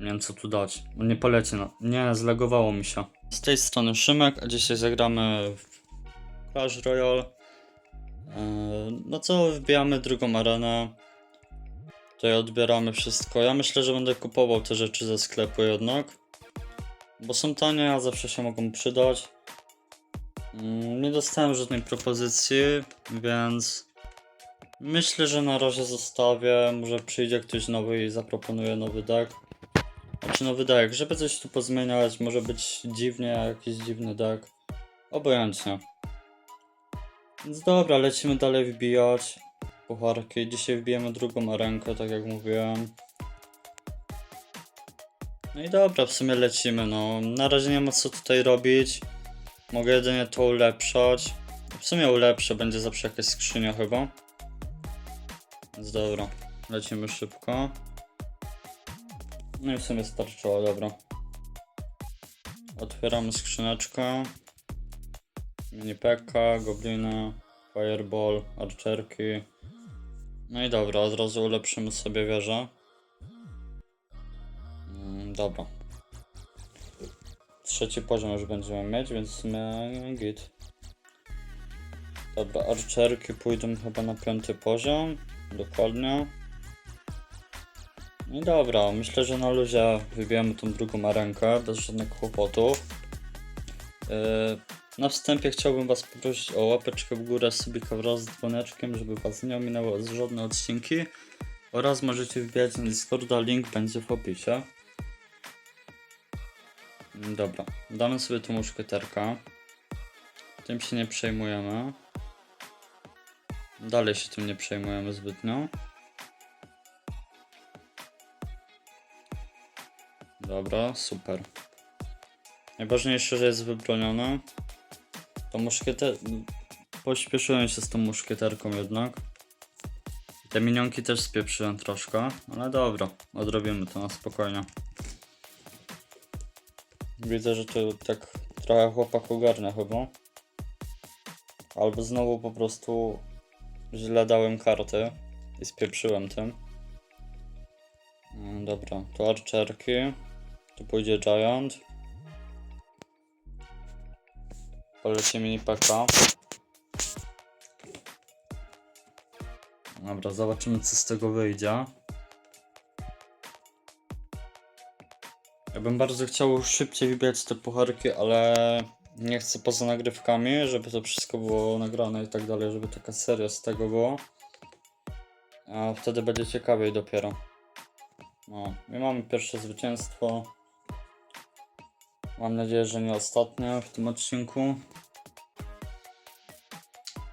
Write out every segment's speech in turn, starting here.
Nie wiem co tu dać. On nie poleci, no. Nie, zlegowało mi się. Z tej strony Szymek, a dzisiaj zagramy w Clash Royale. Eee, No co, wbijamy drugą arenę. Tutaj odbieramy wszystko. Ja myślę, że będę kupował te rzeczy ze sklepu jednak. Bo są tanie, a zawsze się mogą przydać. Mm, Nie dostałem żadnej propozycji, więc myślę, że na razie zostawię. Może przyjdzie ktoś nowy i zaproponuje nowy deck. Znaczy nowy deck, żeby coś tu pozmieniać, może być dziwnie, jakiś dziwny deck. Obojętnie. Więc dobra, lecimy dalej wbijać pucharki. Dzisiaj wbijemy drugą rękę, tak jak mówiłem. No i dobra, w sumie lecimy, no. Na razie nie ma co tutaj robić. Mogę jedynie to ulepszać. W sumie ulepszę, będzie zawsze jakaś skrzynia chyba. Więc dobra, lecimy szybko. No i w sumie starczyło, dobra. Otwieramy skrzyneczkę. Mini pekka, gobliny, fireball, archerki. No i dobra, od razu ulepszymy sobie wieżę. Mm, dobra. Trzeci poziom już będziemy mieć, więc sumie git. Dobra, archerki pójdą chyba na piąty poziom. Dokładnie. No dobra, myślę, że na luzie wybijemy tą drugą arenkę bez żadnych kłopotów. Yy, na wstępie chciałbym Was poprosić o łapeczkę w górę, subika wraz z dzwoneczkiem, żeby Was nie ominęło żadne odcinki. Oraz możecie wbijać na Discorda, link będzie w opisie. Mm, Dobra, damy sobie tu muszkieterka. Tym się nie przejmujemy. Dalej się tym nie przejmujemy zbytnio. Dobra, super. Najważniejsze, że jest wybronione. To muszkieter... Pośpieszyłem się z tą muszkieterką jednak. Te minionki też spieprzyłem troszkę, ale dobra, odrobimy to na spokojnie. Widzę, że to tak trochę chłopak ogarnia chyba. Albo znowu po prostu źle dałem karty i spieprzyłem tym. Mm, Dobra, to archerki. Tu pójdzie Giant. Poleci mini peka. Dobra, zobaczymy co z tego wyjdzie. Ja bym bardzo chciał szybciej wybijać te pucharki, ale nie chcę poza nagrywkami, żeby to wszystko było nagrane i tak dalej, żeby taka seria z tego było. A wtedy będzie ciekawiej dopiero. No, i mamy pierwsze zwycięstwo. Mam nadzieję, że nie ostatnie w tym odcinku.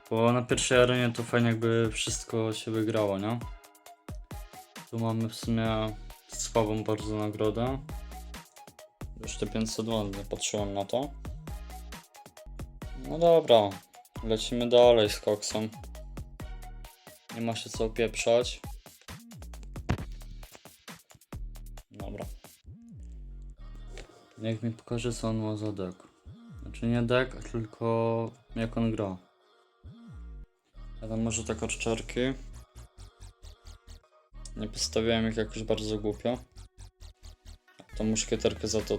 Bo na pierwszej arenie to fajnie jakby wszystko się wygrało, nie? Tu mamy w sumie słabą bardzo nagrodę. Już te 500 won, nie patrzyłem na to. No dobra, lecimy dalej z koksem. Nie ma się co opieprzać. Niech mi pokaże co on ma za deck. Znaczy nie deck, tylko jak on gra. Tam może tak odczerki. Nie postawiłem ich jakoś bardzo głupio. Tą muszkieterkę za to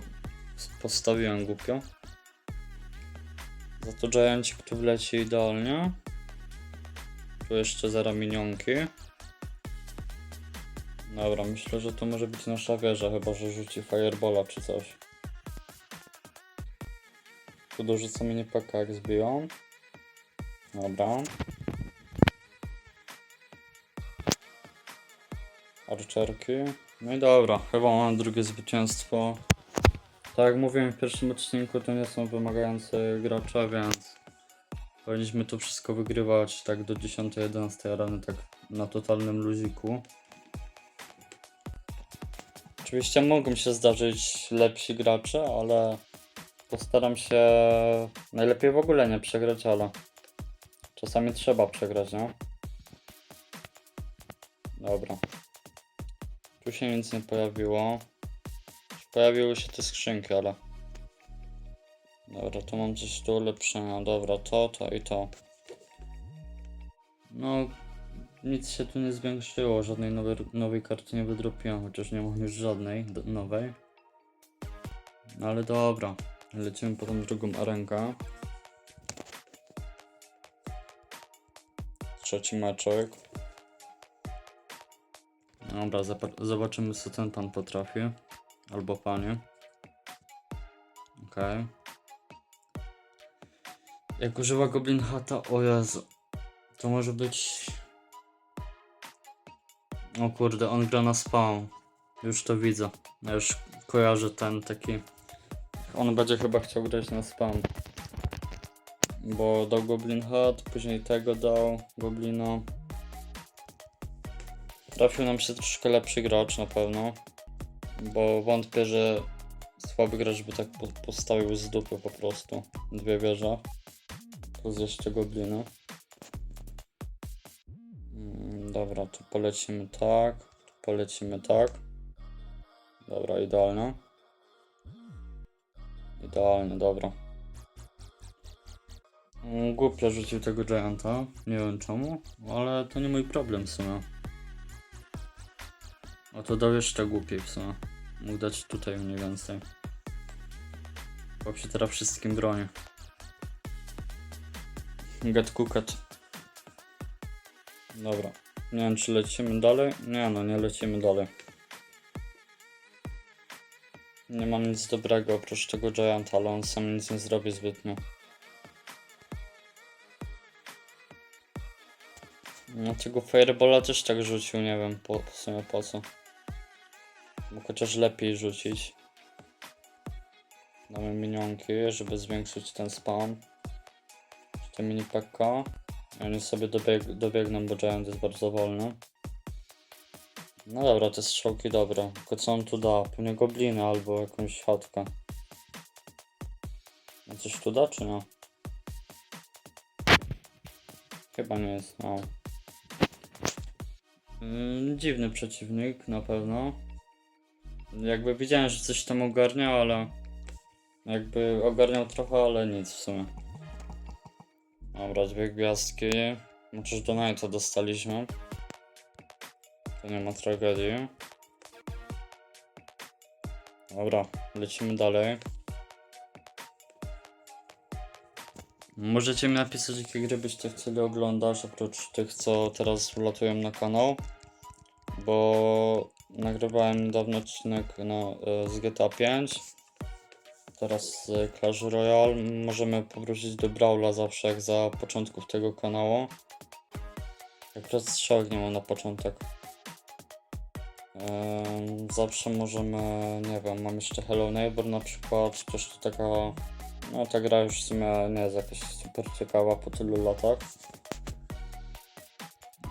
postawiłem głupio. Za to giancik tu wleci idealnie. Tu jeszcze zera minionki. Dobra, myślę, że to może być nasza wieża, chyba że rzuci firebola czy coś. Tu dorzucę mini paka jak zbiją. Dobra. Archerki. No i dobra, chyba mam drugie zwycięstwo. Tak jak mówiłem w pierwszym odcinku, to nie są wymagające gracze, więc powinniśmy to wszystko wygrywać tak do 10-11 areny, tak na totalnym luziku. Oczywiście mogą się zdarzyć lepsi gracze, ale postaram się najlepiej w ogóle nie przegrać, ale czasami trzeba przegrać, nie? Dobra. Tu się nic nie pojawiło. Pojawiły się te skrzynki, ale... Dobra, to mam coś do ulepszenia. Dobra, to, to i to. No, nic się tu nie zwiększyło, żadnej nowej, nowej karty nie wydropiłem, chociaż nie mam już żadnej nowej. No ale dobra, lecimy po tą drugą arenkę. Trzeci meczek. Dobra, zobaczymy co ten pan potrafi. Albo panie. Okej. Jak używa Goblin Hata, o Jezu. To może być... O kurde, on gra na spawn. Już to widzę. Ja już kojarzę ten taki... On będzie chyba chciał grać na spawn. Bo dał Goblin Hat, później tego dał, Goblina. Trafił nam się troszkę lepszy gracz na pewno. Bo wątpię, że słaby gracz by tak po- postawił z dupy po prostu. Dwie wieże. Plus jeszcze gobliny. Mm, Dobra, tu polecimy tak. Tu polecimy tak. Dobra, idealnie. Idealnie, dobra. Mm, Głupio rzucił tego Gianta. Nie wiem czemu, ale to nie mój problem w sumie. O to dał jeszcze głupiej w sumie. Mógł dać tutaj mniej więcej. Chłop się teraz wszystkim broni. Get cooked. Dobra. Nie wiem czy lecimy dalej. Nie no, nie lecimy dalej. Nie mam nic dobrego oprócz tego Gianta, ale on sam nic nie zrobi zbytnio. No tego Firebola też tak rzucił, nie wiem po, w sumie po co. Mógł chociaż lepiej rzucić. Damy minionki, żeby zwiększyć ten spam. Te mini PK. I Oni sobie dobieg dobiegną, bo Giant jest bardzo wolny. No dobra, te strzałki dobre. Tylko co on tu da? Pewnie gobliny albo jakąś chatkę. No coś tu da, czy nie? Chyba nie jest, no. Yy, dziwny przeciwnik, na pewno. Jakby widziałem, że coś tam ogarniał, ale... Jakby ogarniał trochę, ale nic w sumie. Dobra, dwie gwiazdki. Chociaż do Knighta dostaliśmy. To nie ma tragedii. Dobra, lecimy dalej. Możecie mi napisać, jakie gry byście chcieli oglądać, oprócz tych, co teraz wlatują na kanał. Bo nagrywałem niedawno odcinek e, z GTA 5. Teraz z Clash Royale. Możemy powrócić do Brawla zawsze, jak za początków tego kanału. Jak strzałek nie mam na początek. Zawsze możemy, nie wiem, mam jeszcze Hello Neighbor na przykład, też to taka, no ta gra już w sumie nie jest jakaś super ciekawa po tylu latach.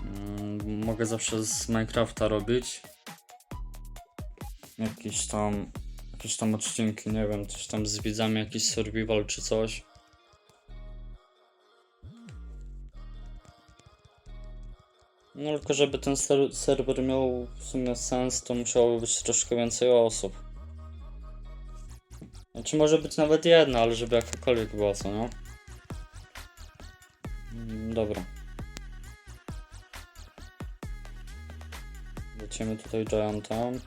Mm, Mogę zawsze z Minecrafta robić. Jakieś tam, jakieś tam odcinki, nie wiem, coś tam z widzami, jakiś survival czy coś. No tylko żeby ten ser serwer miał w sumie sens, to musiało być troszkę więcej osób. Znaczy może być nawet jedna, ale żeby jakakolwiek była, co? Mm, Dobra. Lecimy tutaj Giantem.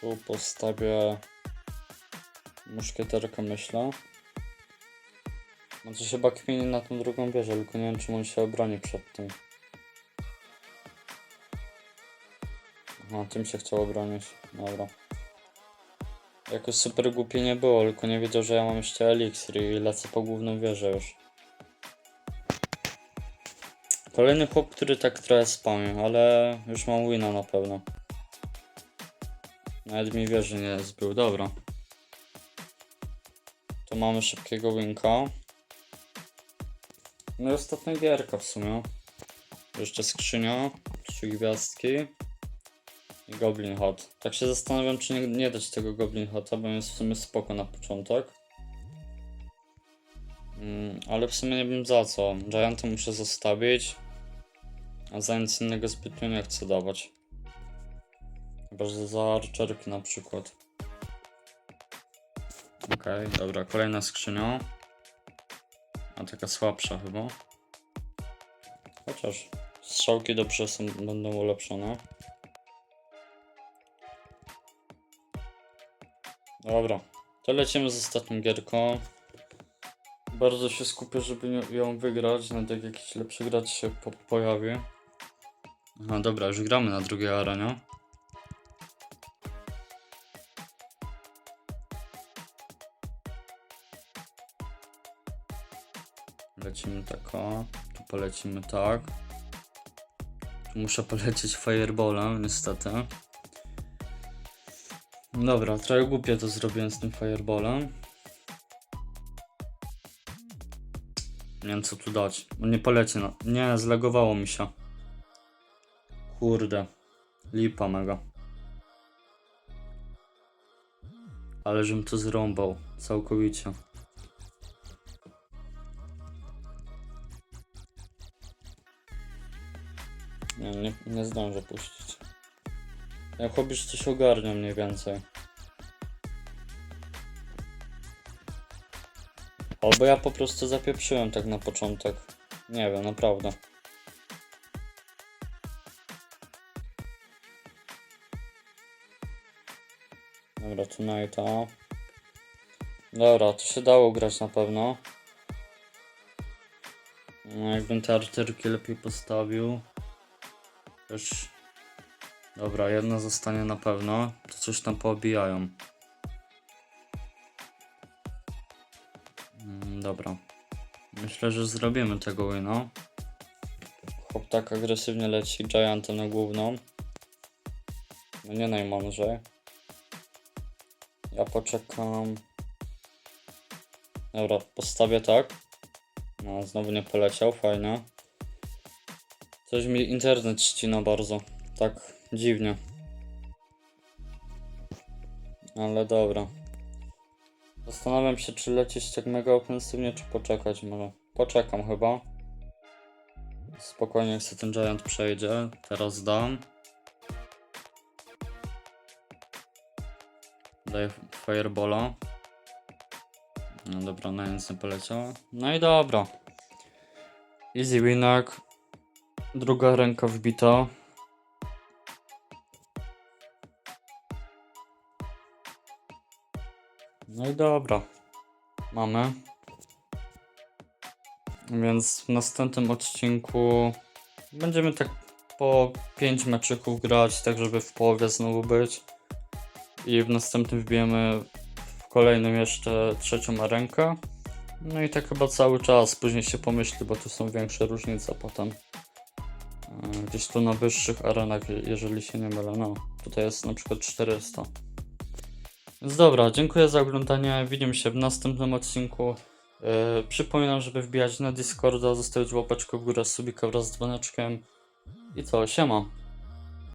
Tu postawię muszkieterkę, myślę. No to się chyba kmieni na tą drugą wieżę, tylko nie wiem, czy on się obroni przed tym. Aha, tym się chciał obronić. Dobra. Jakoś super głupie nie było, tylko nie wiedział, że ja mam jeszcze eliksir i lecę po główną wieżę już. Kolejny chłop, który tak trochę spamie, ale już mam wina na pewno. Nawet mi wieży nie zbył, dobra. Tu mamy szybkiego winka. No i ostatnia gierka w sumie. Jeszcze skrzynia, trzy gwiazdki i Goblin Hot. Tak się zastanawiam, czy nie, nie dać tego Goblin Hota, bo jest w sumie spoko na początek. Mm, ale w sumie nie wiem za co. Gianta muszę zostawić, a za nic innego zbytnio nie chcę dawać. Chyba, że za archerki na przykład. Okej, dobra, kolejna skrzynia. A taka słabsza chyba. Chociaż strzałki dobrze są, będą ulepszone. Dobra, to lecimy z ostatnią gierką. Bardzo się skupię, żeby ją wygrać, nawet jak jakiś lepszy gracz się po pojawi. Aha, dobra, już gramy na drugiej arenie. Lecimy tak o, tu polecimy tak. Tu muszę polecieć fireballem, niestety. Dobra, trochę głupie to zrobiłem z tym fireballem. Nie wiem co tu dać. Nie poleci no. Nie, zlegowało mi się. Kurde. Lipa mega. Ale żebym to zrąbał. Całkowicie. Nie, nie, zdążę puścić. Jak chobisz coś ogarnia mniej więcej. Albo ja po prostu zapieprzyłem tak na początek. Nie wiem, naprawdę. Dobra, Tonighta. Dobra, to się dało grać na pewno. No, jakbym te artyrki lepiej postawił. Też. Dobra, jedna zostanie na pewno. To coś tam poobijają. Mm, Dobra. Myślę, że zrobimy tego wina. Chłop tak agresywnie leci Giantem na główną. No nie najmądrzej. Ja poczekam. Dobra, postawię tak. No, znowu nie poleciał, fajnie. Coś mi internet ścina bardzo. Tak dziwnie. Ale dobra. Zastanawiam się, czy lecieć tak mega ofensywnie, czy poczekać może. Poczekam chyba. Spokojnie, jak ten Giant przejdzie. Teraz dam. Daję Firebola. No dobra, na nic nie poleciało. No i dobra. Easy winak. Druga ręka wbita. No i dobra. Mamy. Więc w następnym odcinku będziemy tak po 5 meczyków grać, tak żeby w połowie znowu być. I w następnym wbijemy w kolejnym jeszcze trzecią arenkę. No i tak chyba cały czas. Później się pomyśli, bo tu są większe różnice potem. E, Gdzieś tu na wyższych arenach, je- jeżeli się nie mylę. No, tutaj jest na przykład 400. Więc dobra, dziękuję za oglądanie. Widzimy się w następnym odcinku. Yy, przypominam, żeby wbijać na Discorda, zostawić łapeczkę w górę, subika wraz z dzwoneczkiem. I co, siema.